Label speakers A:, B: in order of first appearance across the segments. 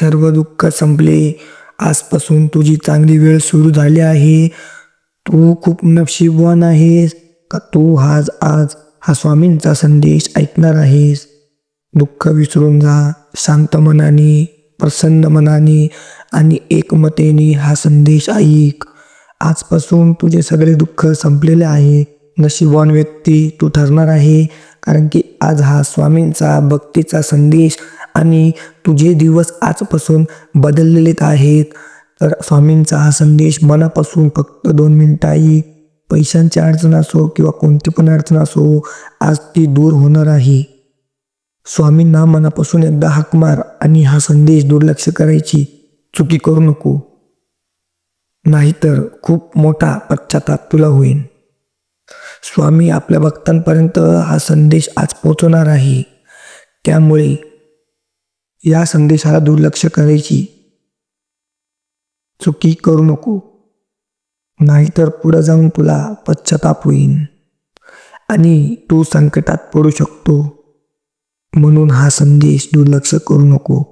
A: सर्व दुःख संपले. आजपासून तुझी चांगली वेळ सुरू झाली आहे. तू खूप नशीबवान आहेस. का तू आज आज हा स्वामींचा संदेश ऐकणार आहेस? दुःख विसरून जा. शांत मनाने प्रसन्न मनाने आणि एकमतेने हा संदेश ऐक. आजपासून तुझे सगळे दुःख संपलेले आहे. नशीबवान व्यक्ती तू ठरणार आहे. कारण की आज हा स्वामींचा भक्तीचा संदेश आणि तुझे दिवस आजपासून बदललेले आहेत. तर स्वामींचा हा संदेश मनापासून फक्त दोन मिनिटं आई पैशांची अडचण असो किंवा कोणती पण अडचण असो आज ती दूर होणार आहे. स्वामींना मनापासून एकदा हाक मार आणि हा संदेश दुर्लक्ष करायची चुकी करू नको. नाहीतर खूप मोठा पश्चाताप तुला होईल. स्वामी आपल्या भक्तांपर्यंत हा संदेश आज पोचवणार आहे. त्यामुळे या संदेशाला दुर्लक्ष करायची चुकी करू नको. नाहीतर पुढं जाऊन तुला पश्चाताप होईल आणि तू संकटात पडू शकतो. म्हणून हा संदेश दुर्लक्ष करू नको.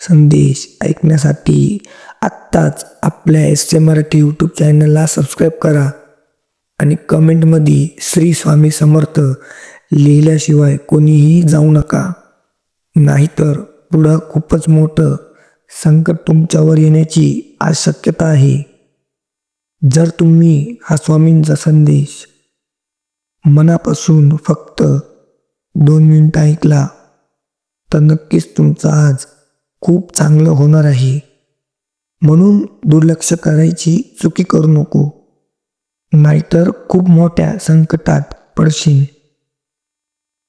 A: संदेश ऐकण्यासाठी आत्ताच आपल्या एस ए मराठी यूट्यूब चॅनलला सबस्क्राईब करा. आणि कमेंटमध्ये श्री स्वामी समर्थ लिहिल्याशिवाय कोणीही जाऊ नका. नाहीतर पुढं खूपच मोठं संकट तुमच्यावर येण्याची आज शक्यता आहे. जर तुम्ही हा स्वामींचा संदेश मनापासून फक्त दोन मिनिटं ऐकला तर नक्कीच तुमचं आज खूप चांगलं होणार आहे. म्हणून दुर्लक्ष करायची चुकी करू नको नाहीतर खूप मोठ्या संकटात पडशील.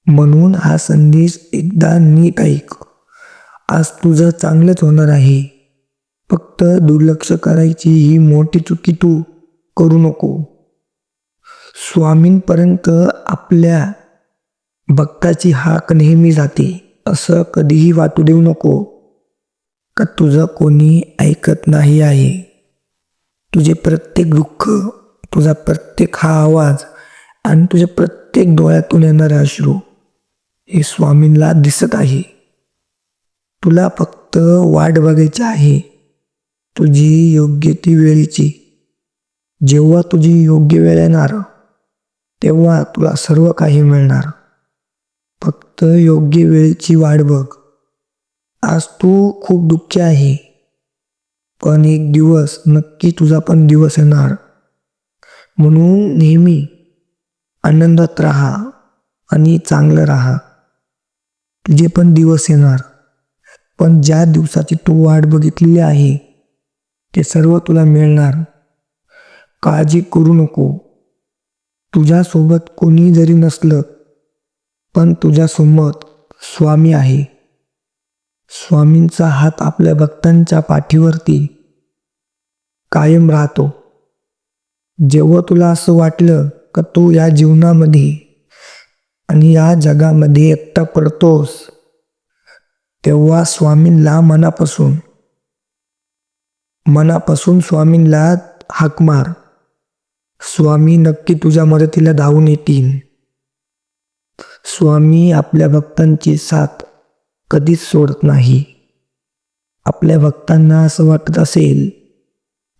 A: म्हणून हा संदेश एकदा नीट ऐक. आज तुझं चांगलंच होणार आहे. फक्त दुर्लक्ष करायची ही मोठी चुकी तू करू नको. स्वामींपर्यंत आपल्या भक्ताची हाक नेहमी जाते. असं कधीही वाटू देऊ नको. का तुझं कोणी ऐकत नाही आहे? तुझे प्रत्येक दुःख तुझा प्रत्येक हा आवाज आणि तुझ्या प्रत्येक डोळ्यातून येणारे अश्रू हे स्वामींना दिसत आहे. तुला फक्त वाट बघायची आहे. तुझी योग्य ती वेळेची. जेव्हा तुझी योग्य वेळ येणार तेव्हा तुला सर्व काही मिळणार. फक्त योग्य वेळेची वाट बघ. आज तू खूप दुःखी आहे. पण एक दिवस नक्की तुझा पण दिवस येणार. म्हणून नेहमी आनंदात राहा आणि चांगलं राहा. जे पण दिवस येणार पण ज्या दिवसाची तू वाट बघितलेली आहे ते सर्व तुला मिळणार. काळजी करू नको. तुझ्यासोबत कोणी जरी नसलं पण तुझ्यासोबत स्वामी आहे. स्वामींचा हात आपल्या भक्तांच्या पाठीवरती कायम राहतो. जेव्हा तुला असं वाटलं का तू या जीवनामध्ये आणि या जगामध्ये एकटा पडतोस तेव्हा स्वामींला मनापासून मनापासून स्वामींला हाक मार. स्वामी नक्की तुझ्या मदतीला धावून येतील. स्वामी आपल्या भक्तांची साथ कधीच सोडत नाही. आपल्या भक्तांना असं वाटत असेल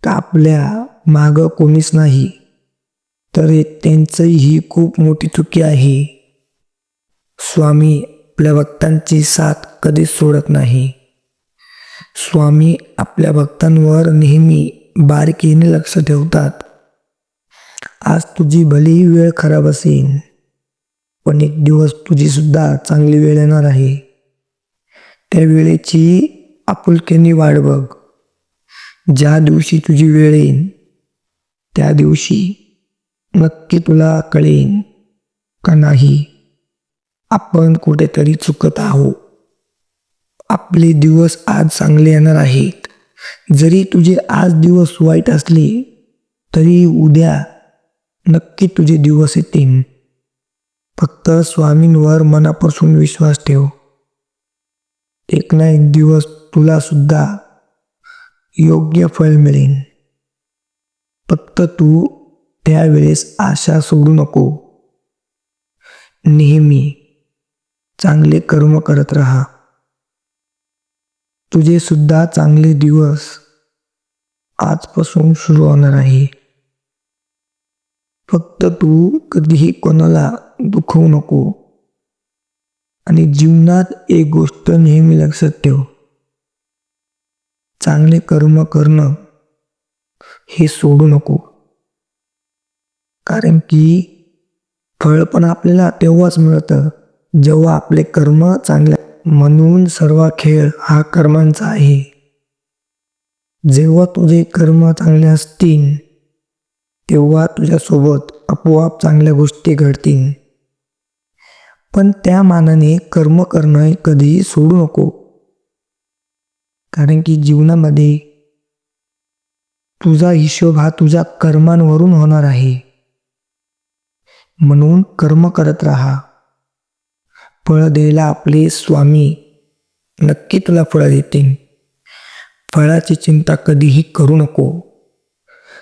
A: का आपल्या मागं कोणीच नाही. तर त्यांचं त्यांचंही ही खूप मोठी चुकी आहे. स्वामी आपल्या भक्तांची साथ कधीच सोडत नाही. स्वामी आपल्या भक्तांवर नेहमी बारकीने लक्ष ठेवतात. आज तुझी भलीही वेळ खराब असेल पण एक दिवस तुझी सुद्धा चांगली वेळ येणार आहे. त्या वेळेची आपुलकीने वाट बघ. ज्या दिवशी तुझी वेळ येईल त्या दिवशी नक्की तुला कळेल का नाही. आपण कुठेतरी चुकत आहोत. आपले दिवस आज चांगले येणार आहेत. जरी तुझे आज दिवस वाईट असले तरी उद्या नक्की तुझे दिवस येतील. फक्त स्वामींवर मनापासून विश्वास ठेव. एक ना एक दिवस तुला सुद्धा योग्य फळ मिळेल. फक्त तू त्यावेळेस आशा सोडू नको. नेहमी चांगले कर्म करत राहा. तुझे सुद्धा चांगले दिवस आजपासून सुरू होणार आहे. फक्त तू कधीही कोणाला दुखवू नको आणि जीवनात एक गोष्ट नेहमी लक्षात ठेव. चांगले कर्म करणं हे सोडू नको. कारण की फळ पण आपल्याला तेव्हाच मिळतं जेव्हा आपले कर्म चांगले म्हणून सर्व खेळ हा कर्मांचा आहे. जेव्हा तुझे कर्म चांगले असतील तेव्हा तुझ्यासोबत आपोआप चांगल्या गोष्टी घडतील. पण त्या मानाने कर्म करणं कधीही सोडू नको. कारण की जीवनामध्ये तुझा हिशोब हा तुझ्या कर्मांवरून होणार आहे. म्हणून कर्म करत राहा. फळ द्यायला आपले स्वामी नक्की तुला फळं देतील. फळाची चिंता कधीही करू नको.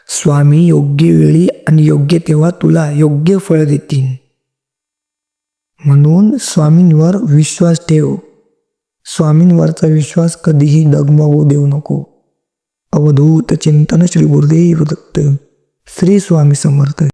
A: स्वामी योग्य वेळी आणि योग्य तेव्हा तुला योग्य फळ देतील. म्हणून स्वामींवर विश्वास ठेव. स्वामींवरचा विश्वास कधीही डगमगू देऊ नको. अवधूत चिंतन श्री गुरुदेव दत्त श्री स्वामी समर्थ.